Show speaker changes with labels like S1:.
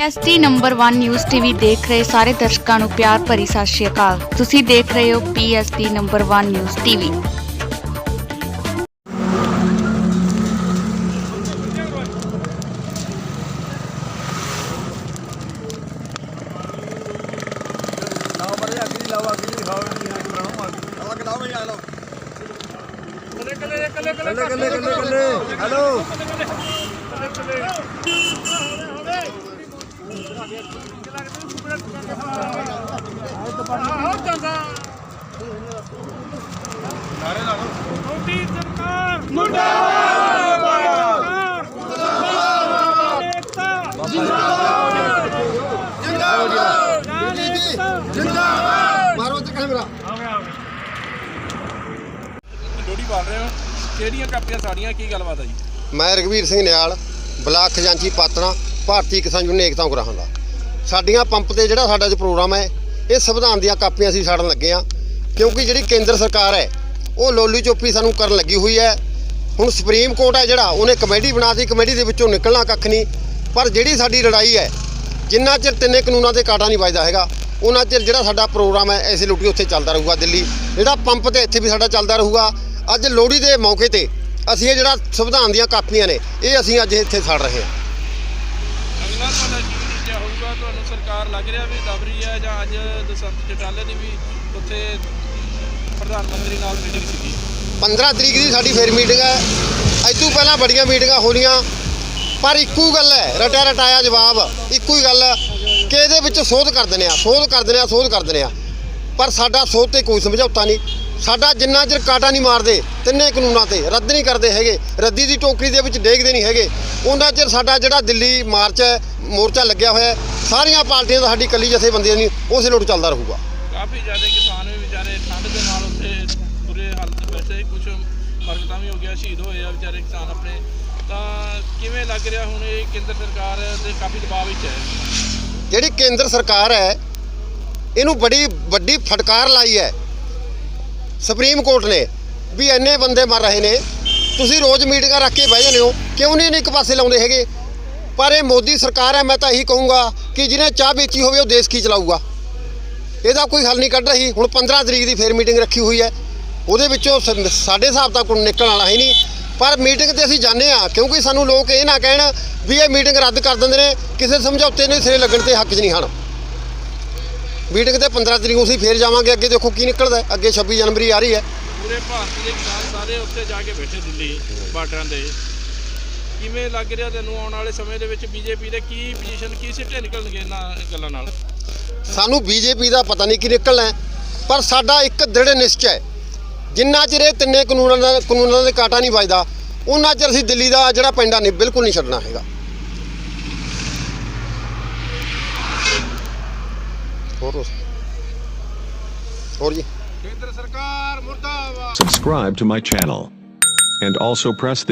S1: ST number 1 news TV ਦੇਖ ਰਹੇ ਸਾਰੇ ਦਰਸ਼ਕਾਂ ਨੂੰ ਪਿਆਰ ਭਰੀ ਸਤਿ ਸ਼੍ਰੀ ਅਕਾਲ ਤੁਸੀਂ ਦੇਖ ਰਹੇ ਹੋ ਪੀਐਸਟੀ ਨੰਬਰ 1 ਨਿਊਜ਼ ਟੀਵੀ
S2: ਲਾਓ ਮਰੇ ਅੱਗ ਦੀ ਲਾਓ ਅੱਗ ਦਿਖਾਓ ਨਹੀਂ ਹੈ ਬਣਾਓ ਅੱਗ ਅੱਗ ਲਾਓ ਭਈ ਲਓ ਕੱਲੇ ਕੱਲੇ ਕੱਲੇ ਕੱਲੇ ਕੱਲੇ ਕੱਲੇ ਕੱਲੇ ਹੈਲੋ
S3: ਮੋਦੀ ਸਰਕਾਰ ਮੁਰਦਾਬਾਦ ਮੁਰਦਾਬਾਦ
S2: ਮਾਰੋ ਤੇ ਕੈਮਰਾ
S4: ਲੋਹੜੀ ਬਾਲ ਰਹੇ ਹੋ। ਕਿਹੜੀਆਂ ਕਾਪੀਆਂ ਸਾੜੀਆਂ, ਕੀ ਗੱਲਬਾਤ ਆ ਜੀ?
S5: ਮੈਂ ਰਘਵੀਰ ਸਿੰਘ ਨਿਆਲ, ਬਲਾਕ ਖਜ਼ਾਨਚੀ ਪਾਤਣਾ, ਭਾਰਤੀ ਕਿਸਾਨ ਯੂਨੀਅਨ ਏਕਤਾ ਉਗਰਾਹਾਂ ਦਾ। ਸਾਡੀਆਂ ਪੰਪ ਤੇ ਜਿਹੜਾ ਸਾਡਾ ਅੱਜ ਪ੍ਰੋਗਰਾਮ ਹੈ, ਇਹ ਸੰਵਿਧਾਨ ਦੀਆਂ ਕਾਪੀਆਂ ਅਸੀਂ ਸਾੜਨ ਲੱਗੇ ਆ ਕਿਉਂਕਿ ਜਿਹੜੀ ਕੇਂਦਰ ਸਰਕਾਰ ਹੈ, ਉਹ ਲੋਲੀ ਚੋਪੀ ਸਾਨੂੰ ਕਰਨ ਲੱਗੀ ਹੋਈ ਹੈ। ਹੁਣ ਸੁਪਰੀਮ ਕੋਰਟ ਹੈ ਜਿਹੜਾ, ਉਹਨੇ ਕਮੇਟੀ ਬਣਾਤੀ, ਕਮੇਟੀ ਦੇ ਵਿੱਚੋਂ ਨਿਕਲਣਾ ਕੱਖ ਨਹੀਂ। ਪਰ ਜਿਹੜੀ ਸਾਡੀ ਲੜਾਈ ਹੈ, ਜਿੰਨਾ ਚਿਰ ਤਿੰਨੇ ਕਾਨੂੰਨਾਂ ਤੇ ਕਾਟਾ ਨਹੀਂ ਵੱਜਦਾ ਹੈਗਾ, ਉਹਨਾਂ ਚਿਰ ਜਿਹੜਾ ਸਾਡਾ ਪ੍ਰੋਗਰਾਮ ਹੈ, ਐਸੇ ਲੁੱਟੀ ਉੱਥੇ ਚੱਲਦਾ ਰਹੂਗਾ ਦਿੱਲੀ। ਜਿਹੜਾ ਪੰਪ ਤੇ ਇੱਥੇ ਵੀ ਸਾਡਾ ਚੱਲਦਾ ਰਹੂਗਾ। ਅੱਜ ਲੋਹੜੀ ਦੇ ਮੌਕੇ ਤੇ ਅਸੀਂ ਇਹ ਜਿਹੜਾ ਸੰਵਿਧਾਨ ਦੀਆਂ ਕਾਪੀਆਂ ਨੇ, ਇਹ ਅਸੀਂ ਅੱਜ ਇੱਥੇ ਸਾੜ ਰਹੇ ਹਾਂ।
S4: ਨਤੀਜਾ ਤੁਹਾਨੂੰ ਸਰਕਾਰ ਲੱਗ ਰਿਹਾ ਵੀ ਦਬ ਰਹੀ ਹੈ ਜਾਂ ਅੱਜ ਦਸੰਤ ਚਟਾਲੇ ਦੀ ਵੀ ਉੱਥੇ ਪ੍ਰਧਾਨ ਮੰਤਰੀ ਨਾਲ ਮੀਟਿੰਗ ਸੀਗੀ।
S5: 15 ਤਰੀਕ ਦੀ ਸਾਡੀ ਫੇਰ ਮੀਟਿੰਗ ਹੈ। ਅੱਜ ਤੋਂ ਪਹਿਲਾਂ ਬੜੀਆਂ ਮੀਟਿੰਗਾਂ ਹੋਣੀਆਂ। ਪਰ ਇੱਕੋ ਗੱਲ ਹੈ, ਰਟਿਆ ਰਟਾਇਆ ਜਵਾਬ, ਇੱਕੋ ਹੀ ਗੱਲ ਕਿ ਇਹਦੇ ਵਿੱਚ ਸੋਧ ਕਰ ਦਿੰਦੇ ਆ ਸੋਧ ਕਰ ਦਿੰਦੇ ਆ ਸੋਧ ਕਰ ਦਿੰਦੇ ਆ ਪਰ ਸਾਡਾ ਸੋਧ ਤੇ ਕੋਈ ਸਮਝੌਤਾ ਨਹੀਂ। ਸਾਡਾ ਜਿੰਨਾ ਚਿਰ ਕਾਟਾ ਨਹੀਂ ਮਾਰਦੇ ਤਿੰਨੇ ਕਾਨੂੰਨਾਂ ਤੇ ਰੱਦ ਨਹੀਂ ਕਰਦੇ ਹੈਗੇ ਰੱਦੀ ਦੀ ਟੋਕਰੀ ਦੇ ਵਿੱਚ ਡੇਗਦੇ ਨਹੀਂ ਹੈਗੇ ਉਹਨਾਂ ਚਿਰ ਸਾਡਾ ਜਿਹੜਾ ਦਿੱਲੀ ਮਾਰਚ ਹੈ ਮੋਰਚਾ ਲੱਗਿਆ ਹੋਇਆ ਸਾਰੀਆਂ ਪਾਰਟੀਆਂ ਦਾ ਸਾਡੀ ਕੱਲੀ ਜਥੇਬੰਦੀਆਂ ਨਹੀਂ ਉਸੇ ਲੋਟ ਚੱਲਦਾ ਰਹੂਗਾ।
S4: ਕਾਫੀ ਜ਼ਿਆਦਾ ਕਿਸਾਨ ਵੀ ਵਿਚਾਰੇ ਠੰਡ ਦੇ ਨਾਲ ਉੱਥੇ ਬੁਰੇ ਹਾਲਤ ਵੈਸੇ ਕੁਝ ਮਰਗਤਾਂ ਵੀ ਹੋ ਗਿਆ ਸ਼ਹੀਦ ਹੋਏ ਆ ਵਿਚਾਰੇ ਕਿਸਾਨ ਆਪਣੇ। ਤਾਂ ਕਿਵੇਂ ਲੱਗ ਰਿਹਾ ਹੁਣ ਇਹ ਕੇਂਦਰ ਸਰਕਾਰ ਦੇ ਕਾਫੀ ਦਬਾਅ ਵਿੱਚ ਹੈ?
S5: ਜਿਹੜੀ ਕੇਂਦਰ ਸਰਕਾਰ ਹੈ ਇਹਨੂੰ ਬੜੀ ਵੱਡੀ ਫਟਕਾਰ ਲਾਈ ਹੈ। ਸੁਪਰੀਮ ਕੋਰਟ ਨੇ ਵੀ ਇੰਨੇ ਬੰਦੇ ਮਰ ਰਹੇ ਨੇ, ਤੁਸੀਂ ਰੋਜ਼ ਮੀਟਿੰਗਾਂ ਰੱਖ ਕੇ ਬਹਿ ਜਾਂਦੇ ਹੋ, ਕਿਉਂ ਨਹੀਂ ਇਹਨੂੰ ਇੱਕ ਪਾਸੇ ਲਾਉਂਦੇ ਹੈਗੇ? ਪਰ ਇਹ ਮੋਦੀ ਸਰਕਾਰ ਹੈ, ਮੈਂ ਤਾਂ ਇਹੀ ਕਹੂੰਗਾ ਕਿ ਜਿਹਨੇ ਚਾਹ ਵੇਚੀ ਹੋਵੇ, ਉਹ ਦੇਸ਼ ਕੀ ਚਲਾਊਗਾ? ਇਹਦਾ ਕੋਈ ਹੱਲ ਨਹੀਂ ਕੱਢ ਰਹੀ। ਹੁਣ 15 ਤਰੀਕ ਦੀ ਫੇਰ ਮੀਟਿੰਗ ਰੱਖੀ ਹੋਈ ਹੈ। ਉਹਦੇ ਵਿੱਚੋਂ ਸ- ਸਾਡੇ ਹਿਸਾਬ ਤੱਕ ਨਿਕਲਣ ਵਾਲਾ ਹੀ ਨਹੀਂ। ਪਰ ਮੀਟਿੰਗ ਤੇ ਅਸੀਂ ਜਾਂਦੇ ਆ ਕਿਉਂਕਿ ਸਾਨੂੰ ਲੋਕ ਇਹ ਨਾ ਕਹਿਣ ਵੀ ਇਹ ਮੀਟਿੰਗ ਰੱਦ ਕਰ ਦਿੰਦੇ ਨੇ, ਕਿਸੇ ਸਮਝੌਤੇ ਨੇ ਸਿਰੇ ਲੱਗਣ ਤੇ ਹੱਕ 'ਚ ਨਹੀਂ ਹਨ। ਮੀਟਿੰਗ ਤੇ 15 ਤਰੀਕ ਨੂੰ ਅਸੀਂ ਫੇਰ ਜਾਵਾਂਗੇ ਅੱਗੇ ਦੇਖੋ ਕੀ ਨਿਕਲਦਾ। ਅੱਗੇ 26 ਜਨਵਰੀ ਆ ਰਹੀ ਹੈ।
S4: ਪੂਰੇ ਭਾਰਤ ਦੇ ਕਿਸਾਨ ਸਾਰੇ ਉੱਥੇ ਜਾ ਕੇ ਬੈਠੇ ਦਿੱਲੀ ਬਾਰਡਰਾਂ ਦੇ ਕਿਵੇਂ ਲੱਗ ਰਿਹਾ ਤੈਨੂੰ ਆਉਣ ਵਾਲੇ ਸਮੇਂ ਦੇ ਵਿੱਚ ਬੀਜੇਪੀ ਦੇ ਕੀ ਪੋਜੀਸ਼ਨ ਕੀ ਸਿੱਟੇ ਨਿਕਲਣਗੇ ਇਹਨਾਂ ਗੱਲਾਂ ਨਾਲ?
S5: ਸਾਨੂੰ ਬੀਜੇਪੀ ਦਾ ਪਤਾ ਨਹੀਂ ਕੀ ਨਿਕਲਣਾ ਪਰ ਸਾਡਾ ਇੱਕ ਦ੍ਰਿੜ ਨਿਸ਼ਚੈ ਹੈ। ਜਿੰਨਾ ਚਿਰ ਇਹ ਤਿੰਨੇ ਕਾਨੂੰਨਾਂ ਦਾ ਕਾਨੂੰਨਾਂ ਦੇ ਕਾਟਾ ਨਹੀਂ ਵੱਜਦਾ ਉਹਨਾਂ ਚਿਰ ਅਸੀਂ ਦਿੱਲੀ ਦਾ ਜਿਹੜਾ ਪੈਂਡਾ ਨਹੀਂ ਬਿਲਕੁਲ ਨਹੀਂ ਛੱਡਣਾ ਹੈਗਾ।
S6: Subscribe to my channel. And also press this